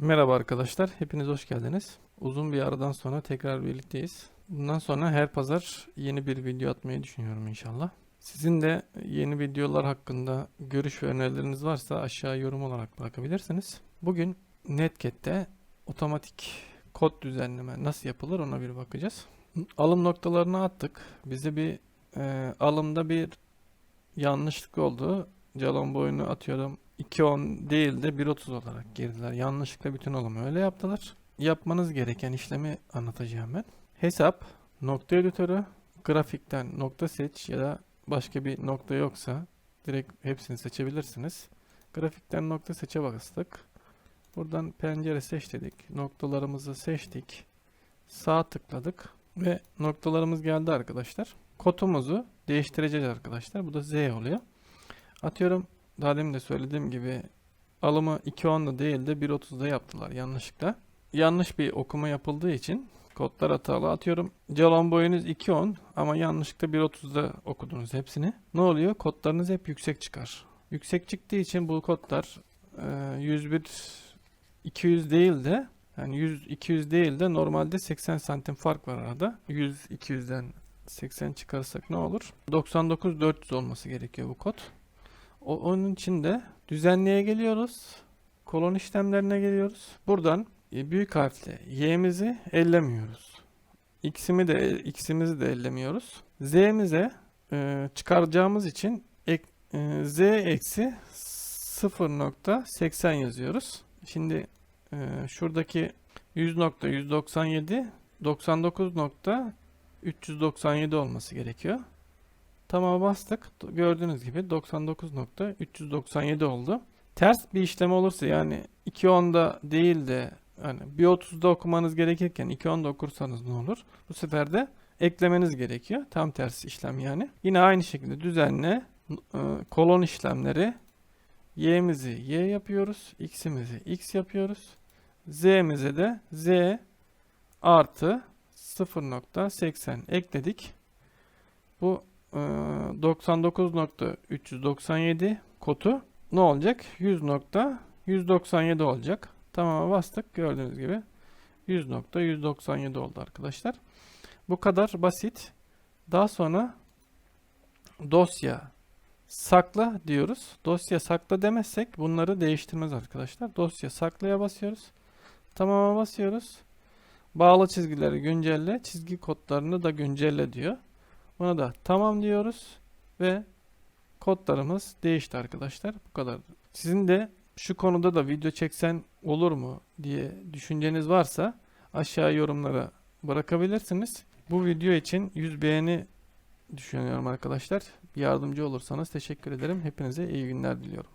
Merhaba arkadaşlar, hepiniz hoş geldiniz. Uzun bir aradan sonra tekrar birlikteyiz. Bundan sonra her pazar yeni bir video atmayı düşünüyorum inşallah. Sizin de yeni videolar hakkında görüş ve önerileriniz varsa aşağı yorum olarak bırakabilirsiniz. Bugün Netcat'te otomatik kod düzenleme nasıl yapılır ona bir bakacağız. Alım noktalarını attık. Bize bir e, alımda bir yanlışlık oldu. Calon boyunu atıyorum 2.10 değil de 1.30 olarak girdiler. Yanlışlıkla bütün alımı öyle yaptılar. Yapmanız gereken işlemi anlatacağım ben. Hesap, nokta editörü, grafikten nokta seç ya da başka bir nokta yoksa direkt hepsini seçebilirsiniz. Grafikten nokta seçe bastık. Buradan pencere seç dedik. Noktalarımızı seçtik. Sağ tıkladık ve noktalarımız geldi arkadaşlar. Kodumuzu değiştireceğiz arkadaşlar. Bu da Z oluyor. Atıyorum daha demin de söylediğim gibi alımı 2.10'da değil de 1.30'da yaptılar yanlışlıkla. Yanlış bir okuma yapıldığı için kodlar hatalı. Atıyorum calon boyunuz 2.10 ama yanlışlıkla 1.30'da okudunuz hepsini. Ne oluyor? Kodlarınız hep yüksek çıkar. Yüksek çıktığı için bu kodlar e, 101 200 değil de yani 100 200 değil de normalde 80 santim fark var arada. 100 200'den 80 çıkarsak ne olur? 99 400 olması gerekiyor bu kod. O, onun için de düzenleye geliyoruz. Kolon işlemlerine geliyoruz. Buradan e, büyük harfle y'mizi ellemiyoruz. X'imi de x'imizi de ellemiyoruz. Z'mize e, çıkaracağımız için ek, e, z eksi 0.80 yazıyoruz. Şimdi e, şuradaki 100.197 99.397 olması gerekiyor. Tamam bastık. Gördüğünüz gibi 99.397 oldu. Ters bir işlem olursa yani 2.10'da değil de hani 1.30'da okumanız gerekirken 2.10'da okursanız ne olur? Bu sefer de eklemeniz gerekiyor. Tam tersi işlem yani. Yine aynı şekilde düzenle e, kolon işlemleri y'mizi y yapıyoruz. x'imizi x yapıyoruz. z'mize de z artı 0.80 ekledik. Bu 99.397 kodu ne olacak? 100.197 olacak. Tamama bastık. Gördüğünüz gibi 100.197 oldu arkadaşlar. Bu kadar basit. Daha sonra dosya sakla diyoruz. Dosya sakla demezsek bunları değiştirmez arkadaşlar. Dosya saklaya basıyoruz. Tamama basıyoruz. Bağlı çizgileri güncelle, çizgi kodlarını da güncelle diyor. Buna da tamam diyoruz ve kodlarımız değişti arkadaşlar. Bu kadar. Sizin de şu konuda da video çeksen olur mu diye düşünceniz varsa aşağı yorumlara bırakabilirsiniz. Bu video için 100 beğeni düşünüyorum arkadaşlar. Yardımcı olursanız teşekkür ederim. Hepinize iyi günler diliyorum.